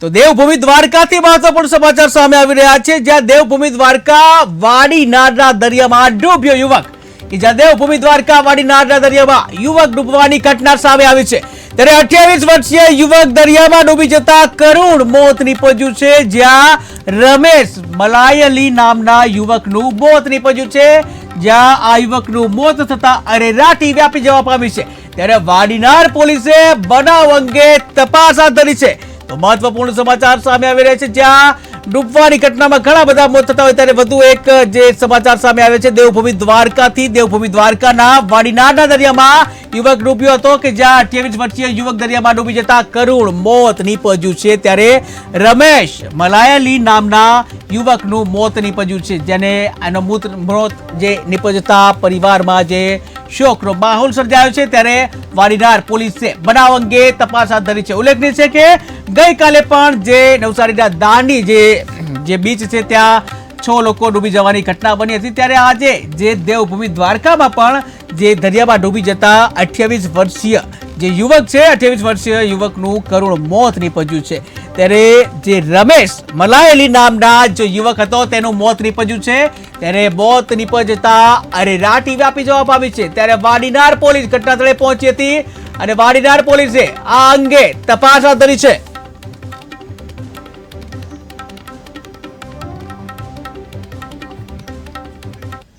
તો દેવભૂમિ દ્વારકાથી મહત્વપૂર્ણ સમાચાર સામે આવી રહ્યા છે. જ્યાં દેવભૂમિ દ્વારકા વાડી નારના દરિયામાં ડૂબ્યો યુવક. કે જ્યાં દેવભૂમિ દ્વારકા વાડી નારના દરિયામાં યુવક ડૂબવાની ઘટના સામે આવી છે. ત્યારે અઠ્યાવીસ વર્ષીય યુવક દરિયામાં ડૂબી જતા કરુણ મોત નીપજ્યું છે. જ્યાં રમેશ મલાયલી નામના યુવકનું મોત નીપજ્યું છે. જ્યાં આ યુવકનું મોત થતા અરેરાટી વ્યાપી જવા પામી છે. ત્યારે વાડીનાર પોલીસે બનાવ અંગે તપાસ હાથ ધરી છે. તો મહત્વપૂર્ણ સમાચાર સામે આવી રહ્યા છે. જ્યાં ડૂબવાની ઘટનામાં ઘણા બધા મોત થતા હોય ત્યારે વધુ એક, જે સમાચાર સામે આવે છે, દેવભૂમિ દ્વારકાથી. દેવભૂમિ દ્વારકાના વાડીનારના દરિયામાં યુવક ડૂબ્યો હતો કે જ્યાં અઠ્યાવીસ વર્ષીય યુવક દરિયામાં ડૂબી જતા કરુણ મોત નીપજ્યું છે. ત્યારે રમેશ મલાયલી નામના યુવકનું મોત નીપજ્યું છે, જેને આનો મૃત મોત જે નીપજતા પરિવારમાં જે શોકનો માહોલ સર્જાયો છે ત્યારે વાડીનાર પોલીસે બનાવ અંગે તપાસ હાથ ધરી છે. ઉલ્લેખનીય છે કે ગઈકાલે પણ જે નવસારીના દાંડી જે જે બીચ છે ત્યાં છ લોકો ડૂબી જવાની ઘટના બની હતી. ત્યારે આજે જે દેવભૂમિ દ્વારકામાં પણ જે દરિયામાં ડૂબી જતા અઠ્યાવીસ વર્ષીય જે યુવક છે, અઠ્યાવીસ વર્ષીય યુવકનું કરુણ મોત નીપજ્યું છે. ત્યારે જે રમેશ મલાયેલી નામના જે યુવક હતો, તેનું મોત નીપજ્યું છે. ત્યારે મોત નીપજતા અરે રાટી વ્યાપી જવાબ આપી છે. ત્યારે વાડીનાર પોલીસ ઘટનાસ્થળે પહોંચી હતી અને વાડીનાર પોલીસે આ અંગે તપાસ હાથ ધરી છે.